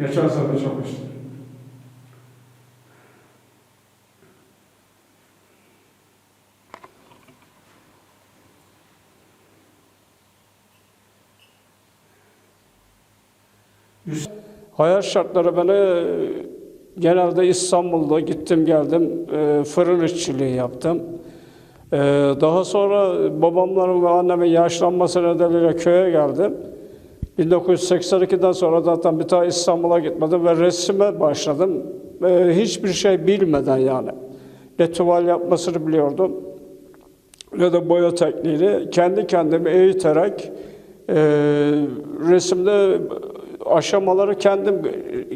Geçen sene çalıştım. Hayat şartları beni genelde İstanbul'da gittim geldim e, fırın işçiliği yaptım. E, Daha sonra babamların ve annemin yaşlanması nedeniyle köye geldim. 1982'den sonra zaten bir daha İstanbul'a gitmedim ve resime başladım. E, Hiçbir şey bilmeden yani. Ne tuval yapmasını biliyordum ne de boya tekniğini kendi kendimi eğiterek e, resimde aşamaları kendim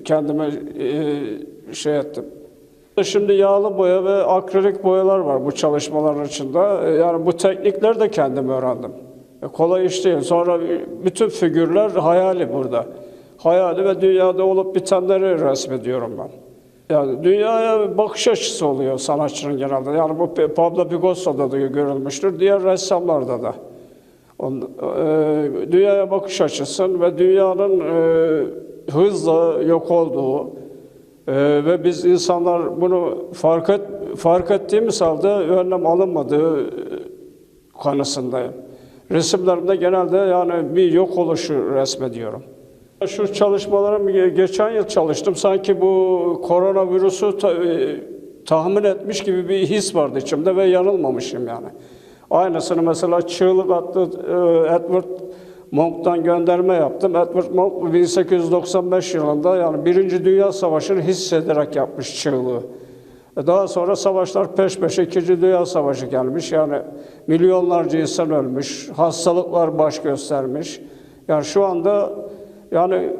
kendime e, şey ettim. Şimdi yağlı boya ve akrilik boyalar var bu çalışmaların içinde. E, Yani bu teknikleri de kendim öğrendim. E, kolay iş değil. Sonra bütün figürler hayali burada. Hayali ve dünyada olup bitenleri resmediyorum ben. Yani dünyaya bakış açısı oluyor sanatçının genelde. Yani bu Pablo Picasso'da da görülmüştür, diğer ressamlarda da. On, e, dünyaya bakış açısı ve dünyanın e, hızla yok olduğu e, ve biz insanlar bunu fark, et, fark ettiğimiz halde önlem alınmadığı kanısındayım. Resimlerimde genelde yani bir yok oluşu resmediyorum. Şu çalışmalarım ge- geçen yıl çalıştım. Sanki bu koronavirüsü ta- e, tahmin etmiş gibi bir his vardı içimde ve yanılmamışım yani. Aynısını mesela Çığlık adlı e, Edward Monk'tan gönderme yaptım. Edward Monk 1895 yılında yani Birinci Dünya Savaşı'nı hissederek yapmış çığlığı. E, Daha sonra savaşlar peş peşe İkinci Dünya Savaşı gelmiş. Yani milyonlarca insan ölmüş, hastalıklar baş göstermiş. Yani şu anda yani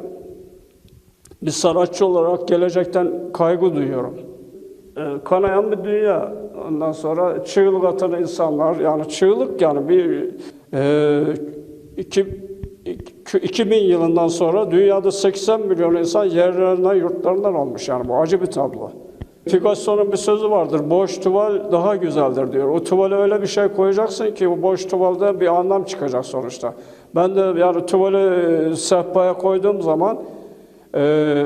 bir sanatçı olarak gelecekten kaygı duyuyorum. E, Kanayan bir dünya. Ondan sonra çığlık atan insanlar, yani çığlık yani bir e, iki, iki- 2000 yılından sonra dünyada 80 milyon insan yerlerinden, yurtlarından olmuş. Yani bu acı bir tablo. Picasso'nun bir sözü vardır, boş tuval daha güzeldir diyor. O tuvale öyle bir şey koyacaksın ki o boş tuvalde bir anlam çıkacak sonuçta. Ben de yani tuvali e, sehpaya koyduğum zaman e,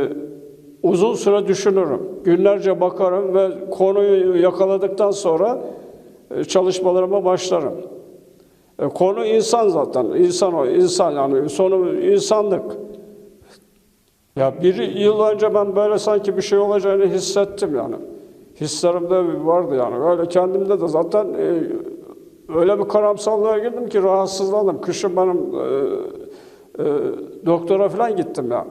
uzun süre düşünürüm. Günlerce bakarım ve konuyu yakaladıktan sonra e, çalışmalarıma başlarım. E, Konu insan zaten. İnsan o, insan yani sonu insanlık. Ya bir yıl önce ben böyle sanki bir şey olacağını hissettim yani. Hislerimde vardı yani. Öyle kendimde de zaten e, öyle bir karamsallığa girdim ki rahatsızlandım. Kışın benim e, e, doktora falan gittim yani.